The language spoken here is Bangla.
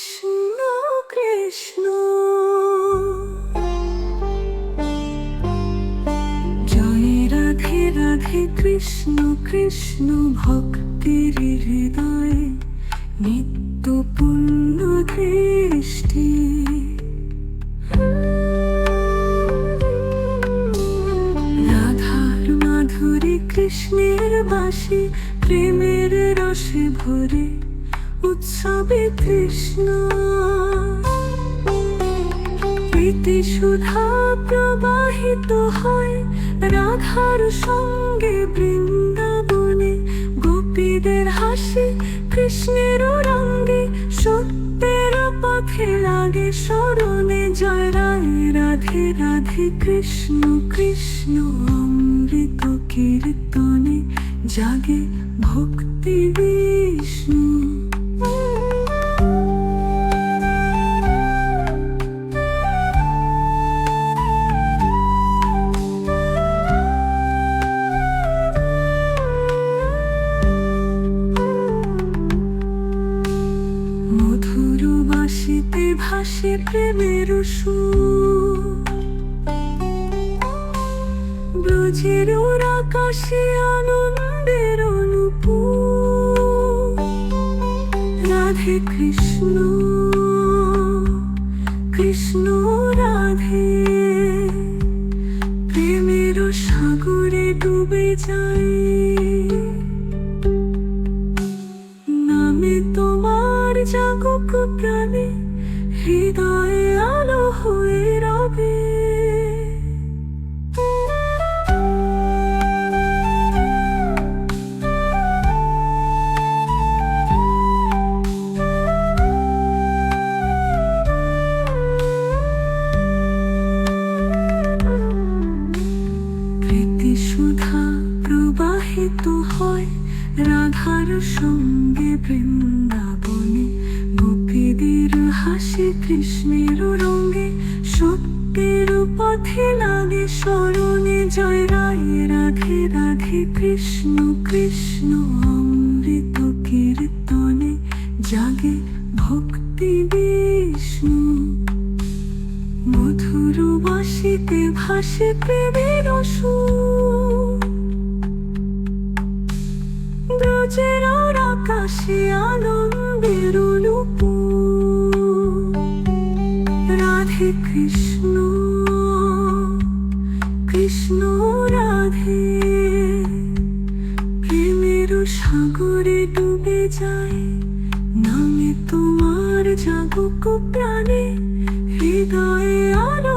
কৃষ্ণ কৃষ্ণ। জয় রাধে কৃষ্ণ কৃষ্ণ ভক্তির হৃদয় নিত্য পূর্ণ দৃষ্টি। রাধার মাধুরী কৃষ্ণের বাসী প্রেমের রসে ভরে উৎসবে কৃষ্ণ। প্রীতি সুধা প্রবাহিত হয় রাধার সঙ্গে বৃন্দাবনে। গোপীদের হাসি কৃষ্ণের রঙ্গে সত্যের পথে লাগে স্মরণে। জয় রায়, রাধে রাধে কৃষ্ণ কৃষ্ণ অমৃত কীর্তনে জাগে ভক্তি বিষ্ণু। ভাসে প্রেমের সুর। ব্রজের ওর আকাশে আনন্দের অনুপুর রাধে কৃষ্ণ কৃষ্ণ রাধে। প্রেমের সাগরে ডুবে যায়। নামে তোমার জাগক প্রাণে হৃদয়ে আলো হয়ে রবে। সুধা প্রবাহিত হয় রাধার সঙ্গে বৃন্দাবনে হাসি কৃষ্ণের রঙ্গে সত্যের পথে লাগে স্মরণে জয় রায় রাধে রাধে কৃষ্ণ কৃষ্ণ অমৃত কীর্তনে জাগে ভক্তি বিষ্ণু। মধুর বাসিতে ভাসে প্রেমের সুর ব্রজের আকাশে আনন্দের অনুপুর কৃষ্ণ কৃষ্ণ রাধে। প্রেমের সাগরে ডুবে যায় নামে তোমার জাগক প্রাণে। হৃদয়ে আর